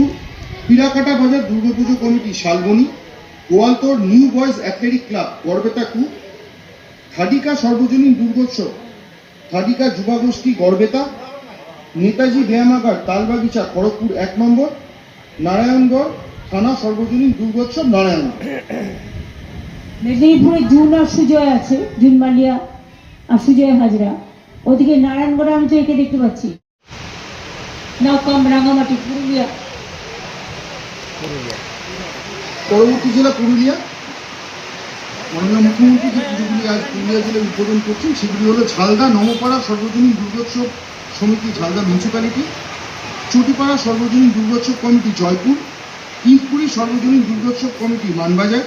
দিনাজপুর পিরাকাটা বাজার Durga Puja committee, Salboni Goaltore new boys athletic club Garhbeta two Thadika সর্বজনীন দুর্গোৎসব থাডিকা যুবাগোষ্ঠী গড়বেতা, নেতাজি ব্যায়ামাগার তালবাগিচা খড়গপুর এক নম্বর, নারায়ণগড় থানা সর্বজনীন দুর্গোৎসব নারায়ণগড়। মেদিনীপুরে জুন আর সুজয় আছে, জুন মালিয়া আর সুজয় হাজরা। ওদিকে নারায়ণগড়ে আমি তো একে দেখতে পাচ্ছি। নৌকাম রাঙামাটি, পুরুলিয়া। পরবর্তী জেলা পুরুলিয়া। মাননীয় মুখ্যমন্ত্রী যে পুজোগুলি আজ পুরুলিয়া জেলায় উদ্বোধন করছেন, সেগুলি হলো ঝালদা নমপাড়া সর্বজনীন দুর্গোৎসব সমিতি, ঝালদা মিউনিসিপ্যালিটি, চটিপাড়া, সর্বজনীন দুর্গোৎসব কমিটি, জয়পুর ইন্দপুরি সর্বজনীন দুর্গোৎসব কমিটি, মানবাজার,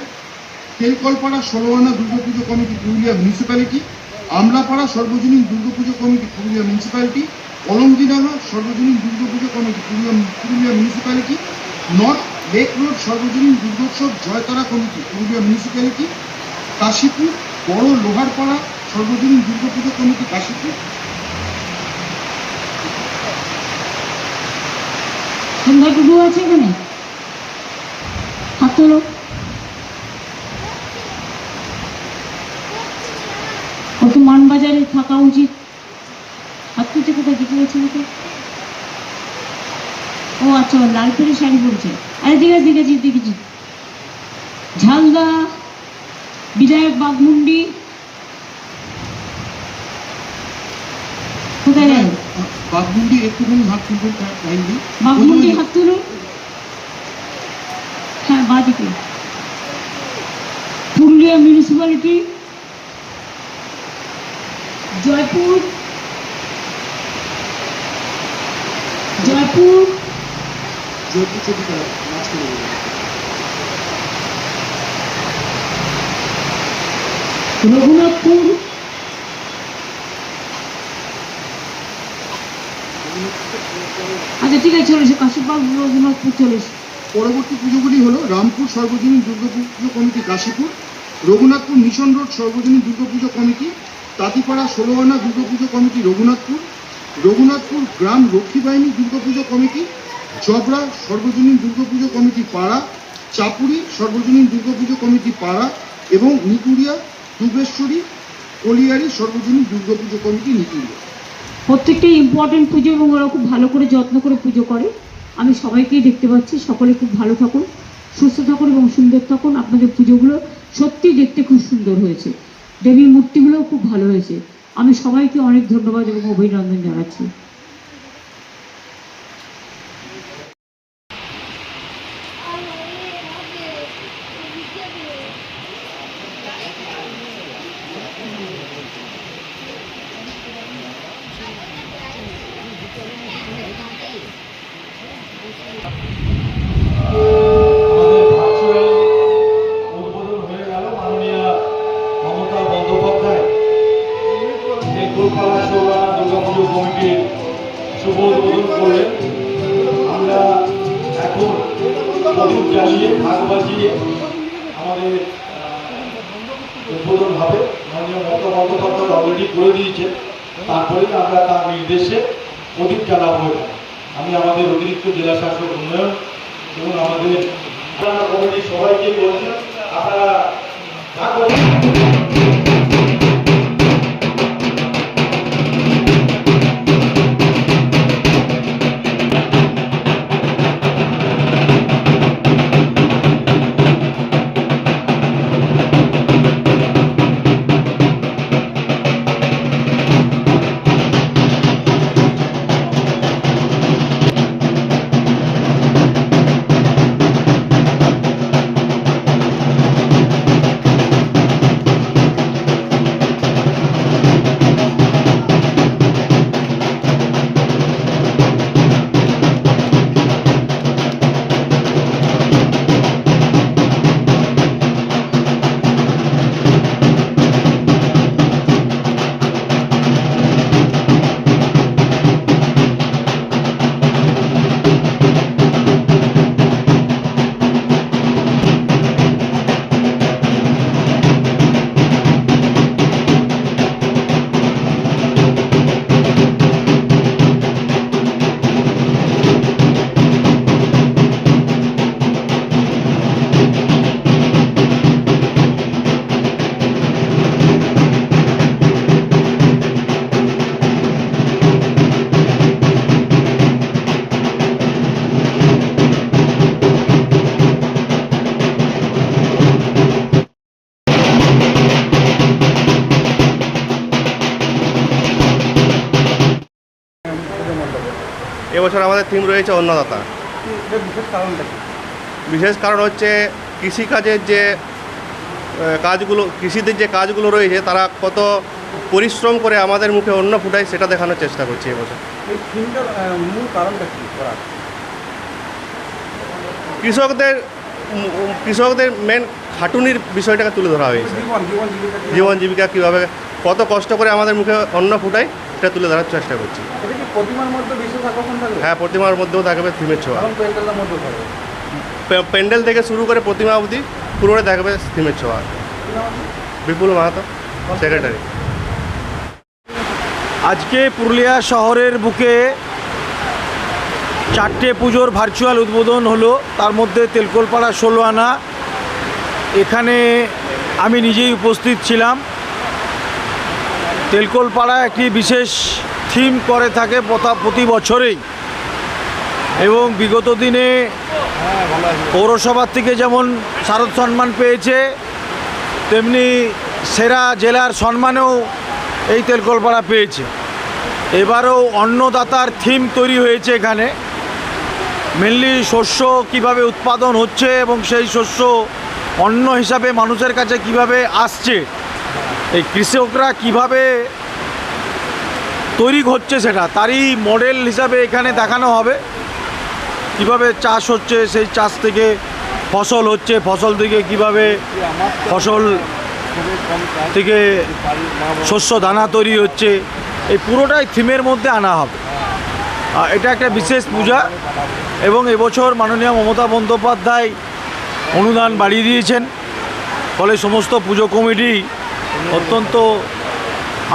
তেলকলপাড়া, ষোলোয়ানা দুর্গাপুজো কমিটি, পুরুলিয়া মিউনিসিপ্যালিটি, আমলাপাড়া, সর্বজনীন দুর্গাপুজো কমিটি, পুরুলিয়া মিউনিসিপ্যালিটি অলমদিনাগা সর্বজনীন Durga Puja committee, Purulia Purulia municipality north lake road সর্বজনীন দুর্গোৎসব জয়তারা কমিটি, পুরুলিয়া মিউনিসিপ্যালিটি কাশীপুর, বড় লোহারপাড়া সর্বজনীন দুর্গাপুজো কমিটি, কাশীপুর। সন্ধ্যা টুকু আছে এখানে? হাত তোলো। কত মানবাজারে থাকা উচিত? হাত কোথায়? দেখে গেছে লাল পেরে শাড়ি পরেছে। আরে ঠিক আছে দেখেছি দেখেছি। ঝালদা বিধায়ক কোথায় গেল? একটুখানি হাত তুলবেন কাইন্ডলি বাঘমুন্ডি হাত তুলুন। হ্যাঁ বাদিকে পুরুলিয়া মিউনিসিপ্যালিটি জয়পুর জয়পুর জয়পুর চটিপাড়া মাঝখানে বলুন। রঘুনাথপুর আচ্ছা ঠিক আছে, চলে এসো কাশীপাল রঘুনাথপুর চলে পরবর্তী পুজোগুলি হলো রামপুর সর্বজনীন Durga Puja committee Kashipur, Raghunathpur mission road সর্বজনীন দুর্গাপুজো কমিটি, তাঁতিপাড়া ষোলোয়ানা দুর্গাপুজো কমিটি রঘুনাথপুর রঘুনাথপুর গ্রাম রক্ষী বাহিনী দুর্গাপুজো কমিটি জবরা সর্বজনীন দুর্গাপুজো কমিটি পাড়া, চাপুরি সর্বজনীন দুর্গাপুজো কমিটি পাড়া এবং নিকুরিয়া দুবেশ্বরী কলিয়ারি সর্বজনীন দুর্গাপুজো কমিটি নিকুরিয়া প্রত্যেকটা ইম্পর্টেন্ট পুজো এবং ওরা খুব ভালো করে যত্ন করে পুজো করে। আমি সবাইকেই দেখতে পাচ্ছি, সকলে খুব ভালো থাকুন, সুস্থ থাকুন এবং সুন্দর থাকুন। আপনাদের পুজোগুলো সত্যি দেখতে খুব সুন্দর হয়েছে। দেবীর মূর্তিগুলোও খুব ভালো হয়েছে। আমি সবাইকে অনেক ধন্যবাদ এবং অভিনন্দন জানাচ্ছি। করলেন আমরা এখন প্রদীপ জ্বালিয়ে ভাগ বাজিয়ে আমাদের উদ্বোধন হবে মাননীয় মমতা অলরেডি করে দিয়েছেন। তারপরে আমরা তার নির্দেশে প্রদীপ জ্বালাবো আমি আমাদের অতিরিক্ত জেলা শাসক উন্নয়ন এবং আমাদের কমিটির সবাইকে বলছি, আপনারা এবছর আমাদের থিম রয়েছে অন্নদাতা। বিশেষ কারণ হচ্ছে কৃষিকাজের যে কাজগুলো কৃষিদের যে কাজগুলো রয়েছে তারা কত পরিশ্রম করে আমাদের মুখে অন্ন ফুটায় সেটা দেখানোর চেষ্টা করছি এবছর। কৃষকদের কৃষকদের মেন খাটুনির বিষয়টাকে তুলে ধরা হয়েছে। জীবন জীবন জীবিকা জীবন জীবিকা কীভাবে কত কষ্ট করে আমাদের মুখে অন্ন ফুটায় সেটা তুলে ধরার চেষ্টা করছি। এটা কি প্রতিমার মধ্যে বিশেষ আকর্ষণ থাকবে? হ্যাঁ প্রতিমার মধ্যেও থাকবে থিমের ছোঁয়া। এবং প্যান্ডেলের মধ্যেও থাকবে। পে- প্যান্ডেল থেকে শুরু করে প্রতিমা অবধি পুরোটা থাকবে থিমের ছোঁয়া? বিপুল মাহাতো সেক্রেটারি। আজকে পুরুলিয়া শহরের বুকে চারটে পুজোর ভার্চুয়াল উদ্বোধন হলো। তার মধ্যে তেলকোলপাড়া ষোলো আনা। এখানে আমি নিজেই উপস্থিত ছিলাম। তেলকলপাড়া একটি বিশেষ থিম করে থাকে প্রতি বছরেই। এবং বিগত দিনে পৌরসভার থেকে যেমন শারদ সম্মান পেয়েছে, তেমনি সেরা জেলার সম্মানেও এই তেলকলপাড়া পেয়েছে। এবারও অন্নদাতার থিম তৈরি হয়েছে এখানে। মেনলি শস্য কীভাবে উৎপাদন হচ্ছে এবং সেই শস্য অন্ন হিসাবে মানুষের কাছে কীভাবে আসছে এই কৃষকরা কীভাবে তৈরি হচ্ছে সেটা, তারই মডেল হিসাবে এখানে দেখানো হবে। কীভাবে চাষ হচ্ছে, সেই চাষ থেকে ফসল হচ্ছে, ফসল থেকে কীভাবে ফসল থেকে শস্য দানা তৈরি হচ্ছে, এই পুরোটাই থিমের মধ্যে আনা হবে। এটা একটা বিশেষ পূজা এবং এবছর মাননীয় মমতা বন্দ্যোপাধ্যায় অনুদান বাড়িয়ে দিয়েছেন। ফলে সমস্ত পুজো কমিটি অত্যন্ত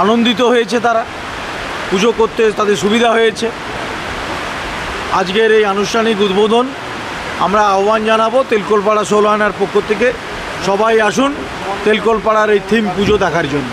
আনন্দিত হয়েছে তারা। পুজো করতে তাদের সুবিধা হয়েছে। আজকের এই আনুষ্ঠানিক উদ্বোধন আমরা আহ্বান জানাব তেলকলপাড়া ষোলো আনার পক্ষ থেকে। সবাই আসুন তেলকলপাড়ার এই থিম পুজো দেখার জন্য।